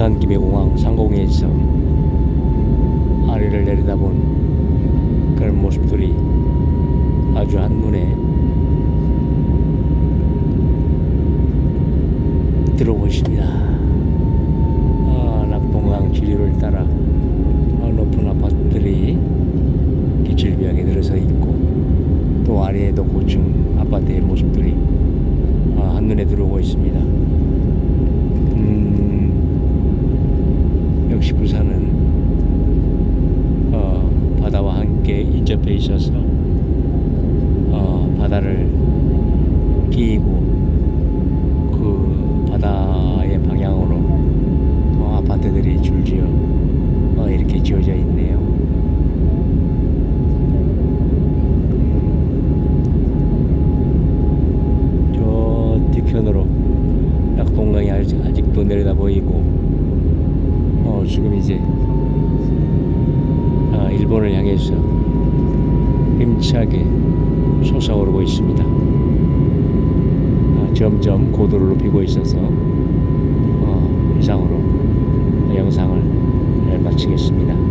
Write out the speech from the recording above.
부산 김해 공항 상공에서 아래를 내려다본 그런 모습들이 아주 한눈에 들어오고 있습니다. 아, 낙동강 지류를 따라 아, 높은 아파트들이 기질비하게 늘어서 있고 또 아래에도 고층 아파트의 모습들이 아, 한눈에 들어오고 있습니다. 음, 역시 부산은 어, 함께 인접해 있어서 어, 바다를 끼고 그 바다의 방향으로 어, 아파트들이 줄지어 어, 이렇게 지어져 있네요. 저 뒤편으로 낙동강이 아직, 아직도 내려다 보이고 어, 지금 이제 아, 일본을 향해서 힘차게 솟아오르고 있습니다. 아, 점점 고도를 높이고 있어서 어, 이상으로 영상을 마치겠습니다.